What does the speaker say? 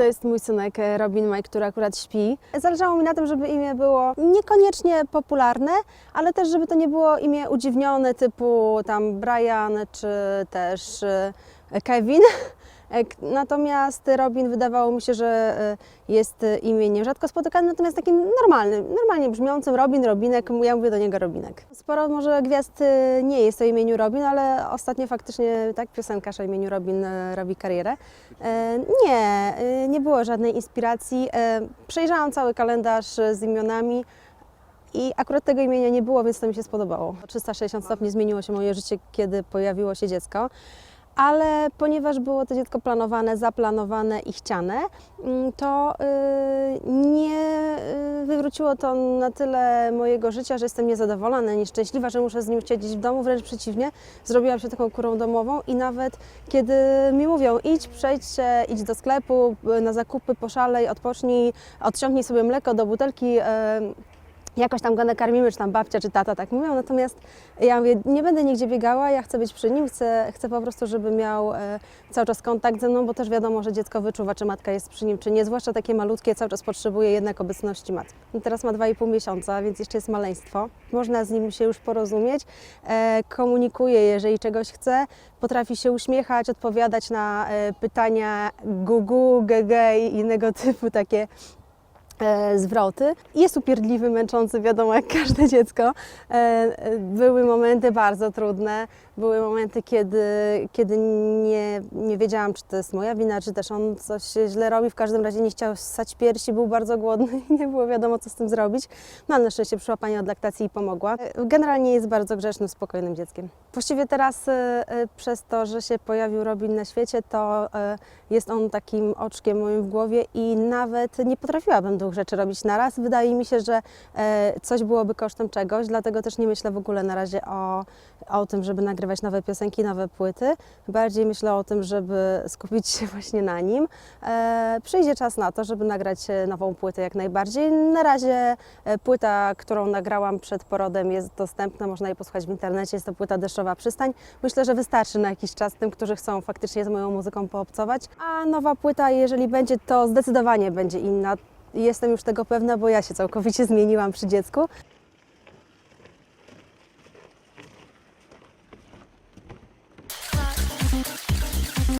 To jest mój synek e, Robin Mike, który akurat śpi. Zależało mi na tym, żeby imię było niekoniecznie popularne, ale też, żeby to nie było imię udziwnione typu tam Brian czy też e, Kevin. E, Natomiast Robin wydawało mi się, że e, jest e, imieniem rzadko spotykanym, natomiast takim normalnym, normalnie brzmiącym Robin, Robinek, ja mówię do niego Robinek. Sporo może gwiazd nie jest o imieniu Robin, ale ostatnio faktycznie tak piosenkarz o imieniu Robin robi karierę. Nie, nie było żadnej inspiracji. Przejrzałam cały kalendarz z imionami. I akurat tego imienia nie było, więc to mi się spodobało. O 360 stopni zmieniło się moje życie, kiedy pojawiło się dziecko. Ale ponieważ było to dziecko planowane, zaplanowane i chciane, mm, to y, nie y, wywróciło to na tyle mojego życia, że jestem niezadowolona, nieszczęśliwa, że muszę z nim siedzieć w domu. Wręcz przeciwnie, zrobiłam się taką kurą domową i nawet kiedy mi mówią idź, przejdź się, idź do sklepu, y, na zakupy, poszalej, odpocznij, odciągnij sobie mleko do butelki, jakoś tam go nakarmimy, czy tam babcia, czy tata tak mówią, natomiast ja mówię, nie będę nigdzie biegała, ja chcę być przy nim, chcę, chcę po prostu, żeby miał e, cały czas kontakt ze mną, bo też wiadomo, że dziecko wyczuwa, czy matka jest przy nim, czy nie, zwłaszcza takie malutkie, cały czas potrzebuje jednak obecności matki. I teraz ma 2,5 miesiąca, więc jeszcze jest maleństwo. Można z nim się już porozumieć, e, komunikuje, jeżeli czegoś chce, potrafi się uśmiechać, odpowiadać na e, pytania gugu, gege i innego typu takie zwroty. Jest upierdliwy, męczący, wiadomo, jak każde dziecko. E, e, Były momenty bardzo trudne, były momenty, kiedy, kiedy nie, nie wiedziałam, czy to jest moja wina, czy też on coś źle robi. W każdym razie nie chciał ssać piersi, był bardzo głodny i nie było wiadomo, co z tym zrobić. No ale na szczęście przyszła Pani od laktacji i pomogła. E, Generalnie jest bardzo grzecznym, spokojnym dzieckiem. Właściwie teraz przez to, że się pojawił Robin na świecie, to jest on takim oczkiem moim w głowie i nawet nie potrafiłabym rzeczy robić naraz. Wydaje mi się, że e, coś byłoby kosztem czegoś, dlatego też nie myślę w ogóle na razie o, o tym, żeby nagrywać nowe piosenki, nowe płyty. Bardziej myślę o tym, żeby skupić się właśnie na nim. E, Przyjdzie czas na to, żeby nagrać e, nową płytę jak najbardziej. Na razie płyta, którą nagrałam przed porodem jest dostępna, można jej posłuchać w internecie. Jest to płyta Deszczowa Przystań. Myślę, że wystarczy na jakiś czas tym, którzy chcą faktycznie z moją muzyką poobcować. A nowa płyta, jeżeli będzie, to zdecydowanie będzie inna. Jestem już tego pewna, bo ja się całkowicie zmieniłam przy dziecku.